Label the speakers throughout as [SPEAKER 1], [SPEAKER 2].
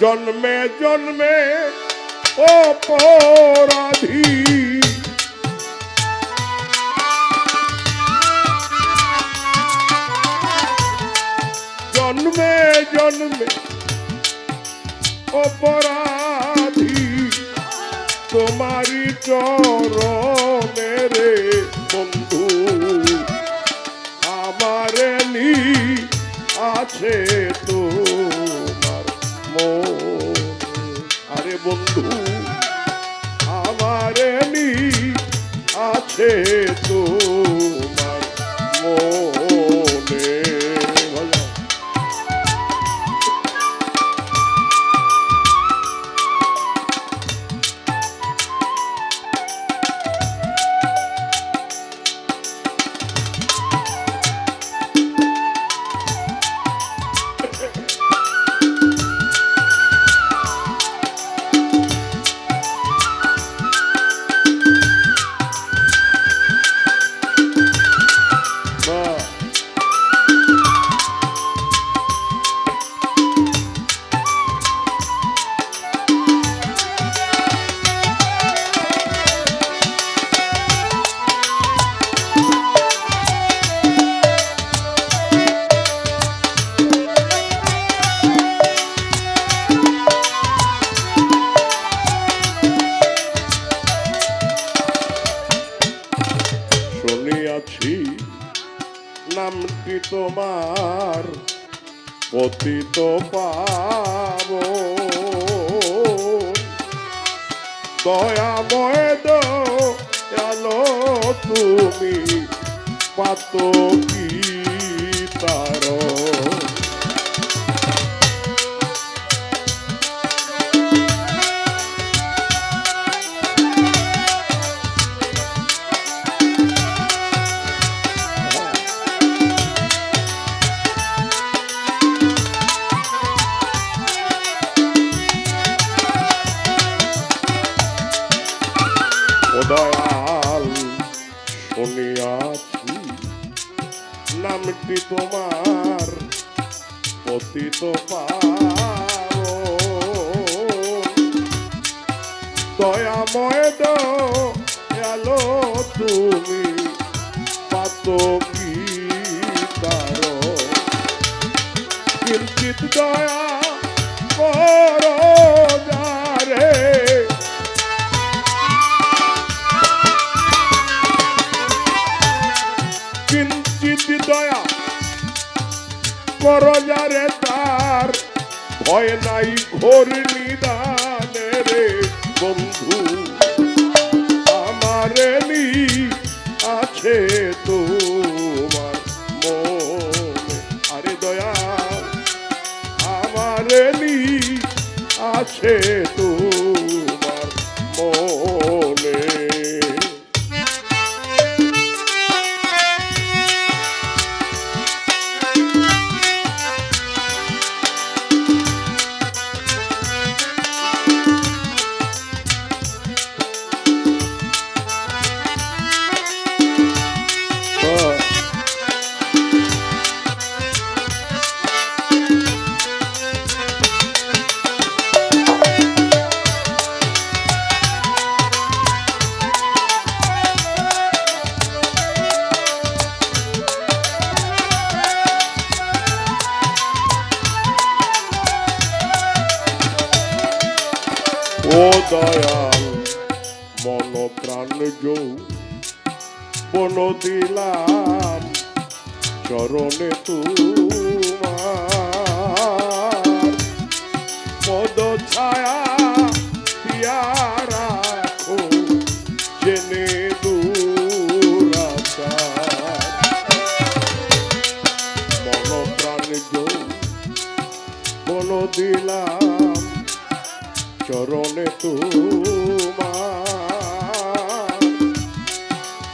[SPEAKER 1] জন্মে জন্মে অপরাধী জন্মে জন্মে অপরাধী তোমারি চরণে রে বন্ধু আমারে নি আছে তোমার বন্ধু। নামটি তোমার পতিত পাব দয়াময় দয়ালো তুমি পাত কি দয়াল শুনিয়াছি। নামটি তোমার পতিত দয়াময় দয়ালো তুমি পাত কি কিঞ্চিত দয়া কর ভয় নাই ঘোর নিদানে রে বন্ধু। আমার আছে তোমার মনে। আরে দয়া আমার আছে যৌ বন দিলাম চরণে তোমার পদ ছায়া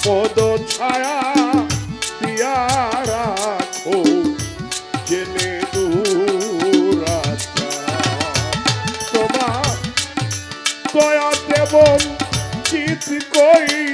[SPEAKER 1] পদ ছায়া পিয়ারা খো জেনে তোমার দয়া দেব চিত কইর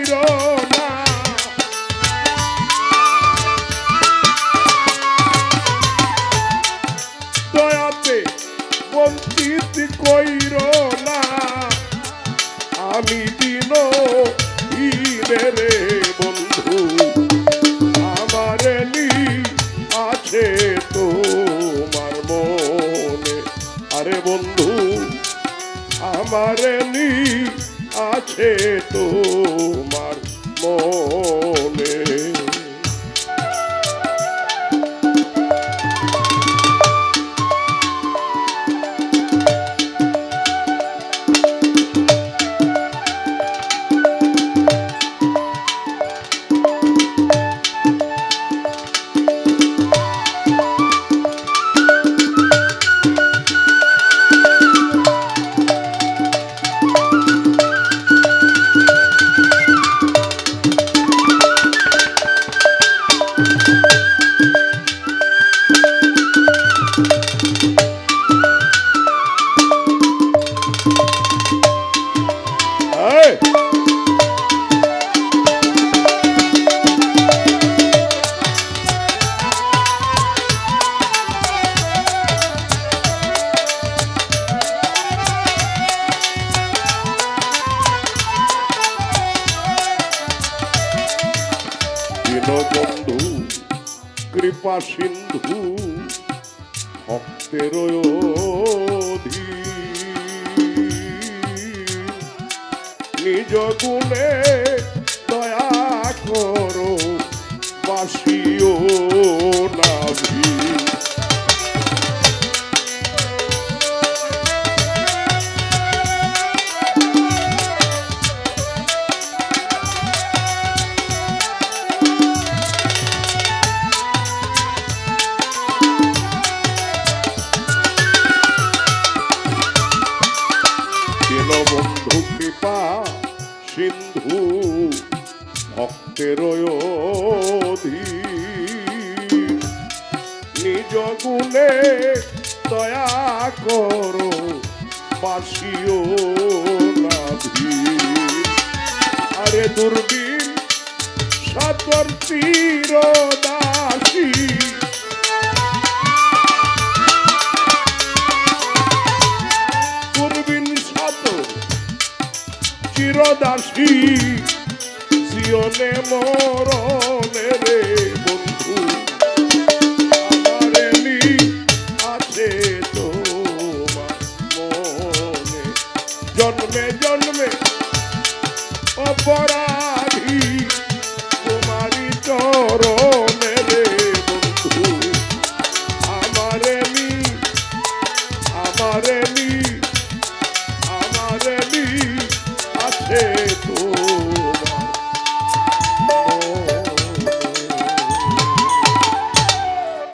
[SPEAKER 1] কৃপা সিন্ধু ভক্তের নিজ গুণে দয়া করো বাসিও নাভি গুণে দয়া করো, বাসিও আরে দুর্দিন সাতর তীর দাসী পূর্বিন শত চিরদাসী। জিয়নে মরণে রে